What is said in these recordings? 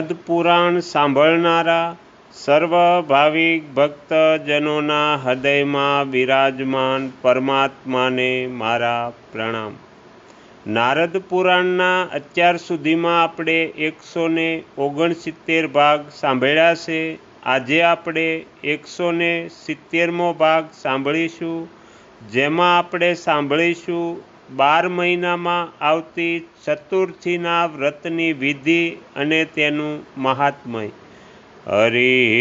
નારદ પુરાણ સાંભળનારા સર્વ ભાવિક ભક્તજનોના હૃદયમાં બિરાજમાન પરમાત્માને મારા પ્રણામ. નારદ પુરાણના અત્યાર સુધીમાં આપણે એકસો ને ઓગણસિત્તેર ભાગ સાંભળ્યા છે. આજે આપણે એકસો ને સિત્તેરમો ભાગ સાંભળીશું. જેમાં આપણે સાંભળીશું બાર મહિનામાં આવતી ચતુર્થીના વ્રતની વિધિ અને તેનું મહાત્મય. હરિ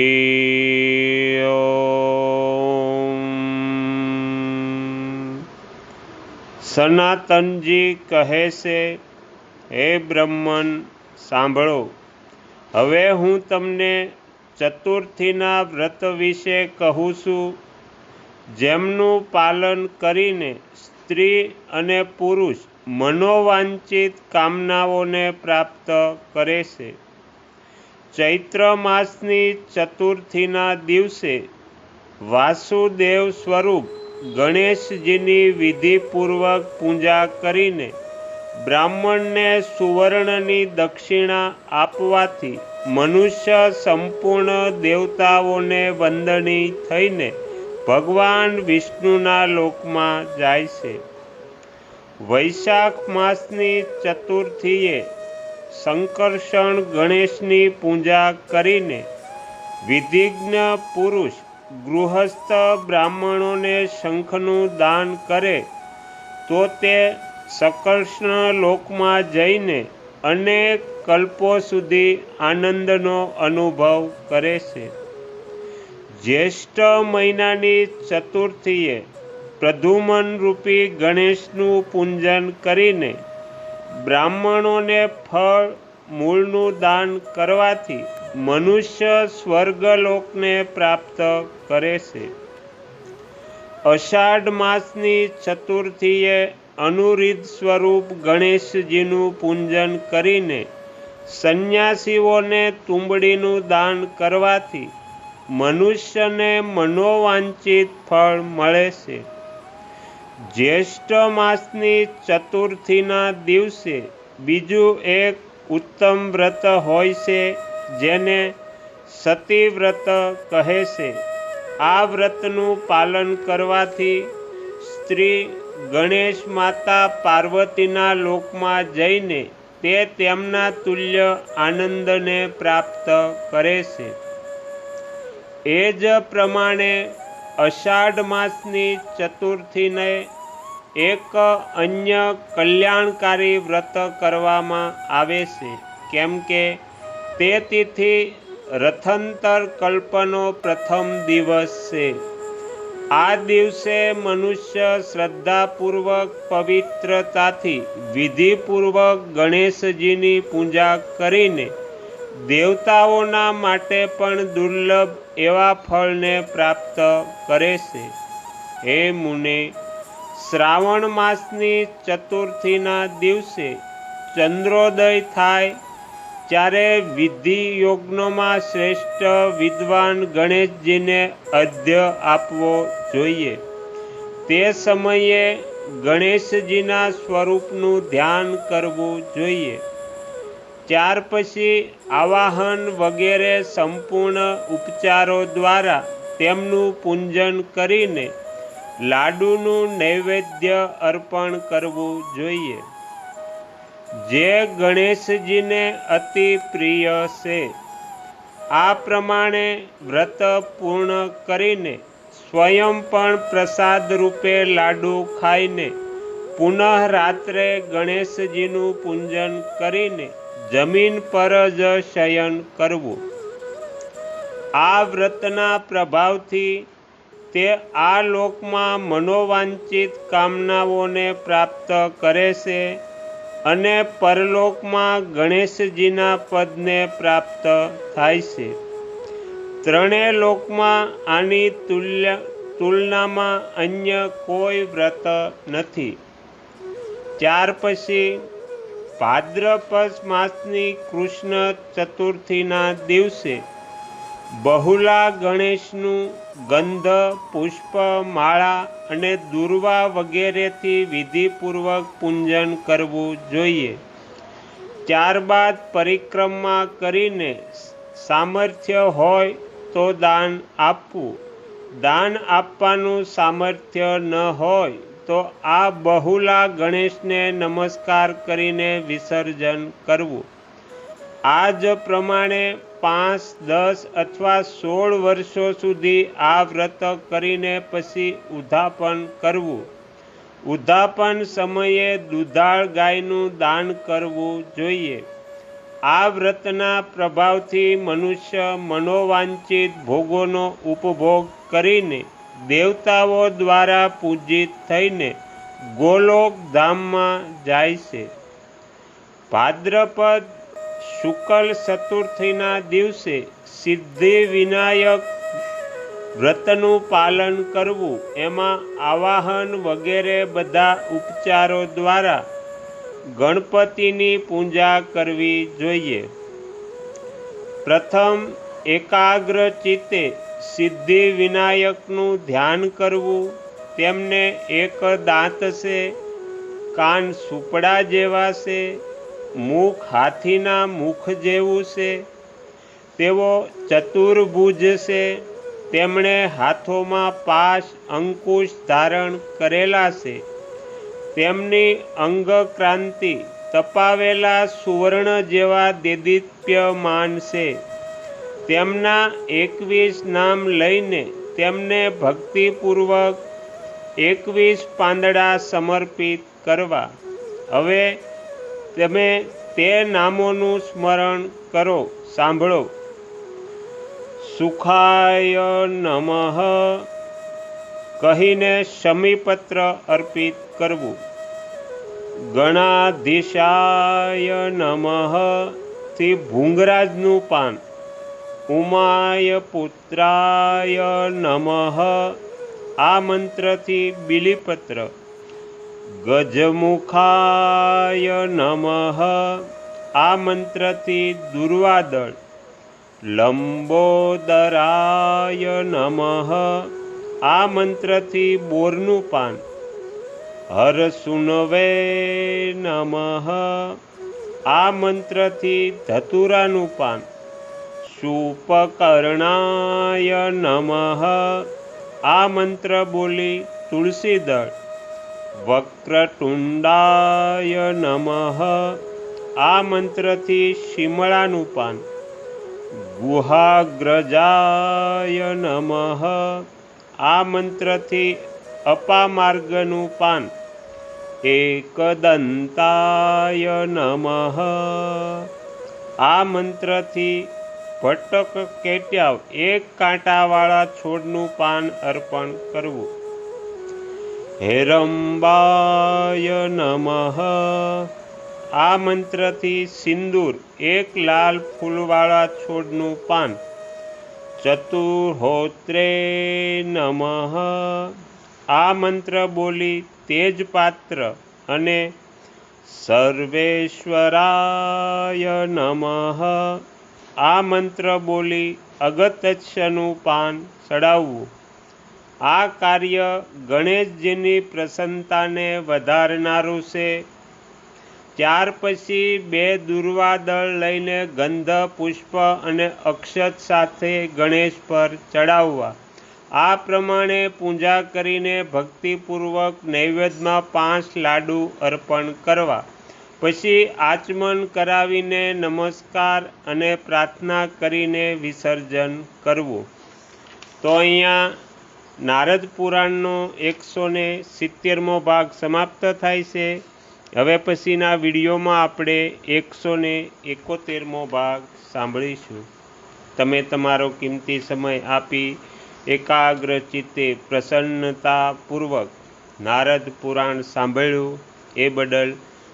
સનાતનજી કહે છે, હે બ્રહ્મન, સાંભળો. હવે હું તમને ચતુર્થીના વ્રત વિશે કહું છું. જેમનું પાલન કરીને સ્ત્રી અને પુરુષ મનોવાંછિત કામનાઓને પ્રાપ્ત કરે છે. ચૈત્ર માસની ચતુર્થીના દિવસે વાસુદેવ સ્વરૂપ ગણેશજીની વિધિપૂર્વક પૂજા કરીને બ્રાહ્મણને સુવર્ણની દક્ષિણા આપવાથી મનુષ્ય સંપૂર્ણ દેવતાઓને વંદની થઈને ભગવાન વિષ્ણુના લોકમાં જાય છે. વૈશાખ માસની ચતુર્થીએ શંકર્ષણ ગણેશની પૂજા કરીને વિધિજ્ઞ પુરુષ ગૃહસ્થ બ્રાહ્મણોને શંખનું દાન કરે તો તે સકર્ષણ લોકમાં જઈને અનેક કલ્પો સુધી આનંદનો અનુભવ કરે છે. જ્યેષ્ઠ મહિનાની ચતુર્થીએ પ્રધુમન રૂપી ગણેશનું પૂજન કરીને બ્રાહ્મણોને ફળ, મૂળનું દાન કરવાથી મનુષ્ય સ્વર્ગલોકને પ્રાપ્ત કરે છે. અષાઢ માસની ચતુર્થીએ અનુરીત સ્વરૂપ ગણેશજીનું પૂજન કરીને સંન્યાસીઓને તુંબડીનું દાન કરવાથી મનુષ્યને મનોવાંછિત ફળ મળે છે. જ્યેષ્ઠ માસની ચતુર્થીના દિવસે બીજું એક ઉત્તમ વ્રત હોય છે જેને સતીવ્રત કહે છે. આ વ્રતનું પાલન કરવાથી સ્ત્રી ગણેશ માતા પાર્વતીના લોકમાં જઈને તે તેમના તુલ્ય આનંદને પ્રાપ્ત કરે છે. એ જ પ્રમાણે અષાઢ માસની ચતુર્થીને એક અન્ય કલ્યાણકારી વ્રત કરવામાં આવે છે. કેમ કે તે તિથિ રથંતર કલ્પનો પ્રથમ દિવસ છે. આ દિવસે મનુષ્ય શ્રદ્ધાપૂર્વક પવિત્રતાથી વિધિપૂર્વક ગણેશજીની પૂજા કરીને દેવતાઓના માટે પણ દુર્લભ એવા ફળને પ્રાપ્ત કરે છે. હે મુને, શ્રાવણ માસની ચતુર્થીના દિવસે ચંદ્રોદય થાય ત્યારે વિધિ યોગ્નોમાં શ્રેષ્ઠ વિદ્વાન ગણેશજીને અધ્ય આપવો જોઈએ. તે સમયે ગણેશજીના સ્વરૂપનું ધ્યાન કરવું જોઈએ. ત્યાર પછી આવાહન વગેરે સંપૂર્ણ ઉપચારો દ્વારા તેમનું પૂજન કરીને લાડુનું નૈવેદ્ય અર્પણ કરવું જોઈએ. જે ગણેશજીને અતિ પ્રિય છે. આ પ્રમાણે વ્રત પૂર્ણ કરીને સ્વયં પણ પ્રસાદ રૂપે લાડુ ખાઈને પુનઃ રાત્રે ગણેશજીનું પૂજન કરીને જમીન પર જ શયન કરવું. આ વ્રતના પ્રભાવથી તે આ લોકમાં મનોવાંછિત કામનાઓને પ્રાપ્ત કરે છે અને પરલોકમાં ગણેશજીના પદને પ્રાપ્ત થાય છે. ત્રણેય લોકમાં આની તુલ્ય, તુલનામાં અન્ય કોઈ વ્રત નથી. ત્યાર પછી ભાદ્રપદ માસની કૃષ્ણ ચતુર્થીના દિવસે બહુલા ગણેશનું ગંધ, પુષ્પ, માળા અને દુર્વા વગેરેથી વિધિપૂર્વક પૂજન કરવું જોઈએ. ત્યારબાદ પરિક્રમા કરીને સામર્થ્ય હોય તો દાન આપવું. દાન આપવાનું સામર્થ્ય ન હોય તો આ બહુલા ગણેશને નમસ્કાર કરીને વિસર્જન કરવું. આ જ પ્રમાણે પાંચ, દસ અથવા સોળ વર્ષો સુધી આ વ્રત કરીને પછી ઉદ્ધાપન કરવું. ઉદ્ધાપન સમયે દુધાળ ગાયનું દાન કરવું જોઈએ. આ વ્રતના પ્રભાવથી મનુષ્ય મનોવાંછિત ભોગોનો ઉપભોગ કરીને દેવતાઓ દ્વારા પૂજિત થઈને ગોલોક ધામમાં જાય છે. ભાદ્રપદ શુકલ ચતુર્થીના દિવસે સિદ્ધિ વિનાયક વ્રતનું પાલન કરવું, એમાં આવાહન વગેરે બધા ઉપચારો દ્વારા ગણપતિની પૂજા કરવી જોઈએ. પ્રથમ એકાગ્ર ચિત્તે સિદ્ધિ વિનાયકનું ધ્યાન કરવું તેમને એક દાંત છે, કાન સુપડા જેવા છે, મુખ હાથીના મુખ જેવું છે, તેઓ ચતુર્ભુજ છે, તેમણે હાથોમાં પાશ અંકુશ ધારણ કરેલા છે, તેમની અંગક્રાંતિ તપાવેલા સુવર્ણ જેવા દેદિત્યમાન છે. તેમના એકવીસ નામ લઈને તેમને ભક્તિપૂર્વક એકવીસ પાંદડા સમર્પિત કરવા. હવે તમે તે નામોનું સ્મરણ કરો, સાંભળો. સુખાય નમઃ કહીને શમીપત્ર અર્પિત કરવું. ગણાધીશાય નમઃ થી ભૂંગરાજનું પાન. ઉમાય પુત્રાય નમઃ. આ મંત્રથી બિલીપત્ર. ગજમુખાય નમઃ. આ મંત્રથી દુર્વાદળ. લંબોદરાય નમઃ. આ મંત્રથી બોરનું પાન. હરસુનવે નમઃ. આ મંત્રથી ધતુરાનું પાન. સુપકર્ણાય નમઃ. આ મંત્ર બોલી તુલસીદળ વક્રતુંડાય નમઃ. આ મંત્રથી શિમળાનું પાન ગુહાગ્રજાય નમઃ. આ મંત્રથી અપામાર્ગનું પાન નમઃ. આ મંત્રથી ભટક કેટ્યાવ, એક કાંટાવાળા છોડનું પાન અર્પણ કરવું. હેરંબાય નમઃ. આ મંત્રથી સિંદૂર, એક લાલ ફૂલવાળા છોડનું પાન. ચતુર્હોત્રે નમઃ. આ મંત્ર બોલી તેજપાત્ર અને સર્વેશ્વરાય નમઃ. આ મંત્ર બોલી અગત્યનું પાન ચડાવવું. આ કાર્ય ગણેશજીની પ્રસન્નતાને વધારનારું છે. ત્યાર પછી બે દુર્વાદળ લઈને ગંધ, પુષ્પ અને અક્ષત સાથે ગણેશ પર ચડાવવા. આ પ્રમાણે પૂજા કરીને ભક્તિપૂર્વક નૈવેદ્યમાં પાંચ લાડુ અર્પણ કરવા. પછી આચમન કરાવીને નમસ્કાર અને પ્રાર્થના કરીને વિસર્જન કરવું. તો અહીંયા નારદ પુરાણનો એકસો ને સિત્તેરમો ભાગ સમાપ્ત થાય છે. હવે પછીના વિડીયોમાં આપણે એકસો ને એકોતેરમો ભાગ સાંભળીશું. તમે તમારો કિંમતી સમય આપી એકાગ્ર ચિત્તે પ્રસન્નતાપૂર્વક નારદ પુરાણ સાંભળ્યું. એ બદલ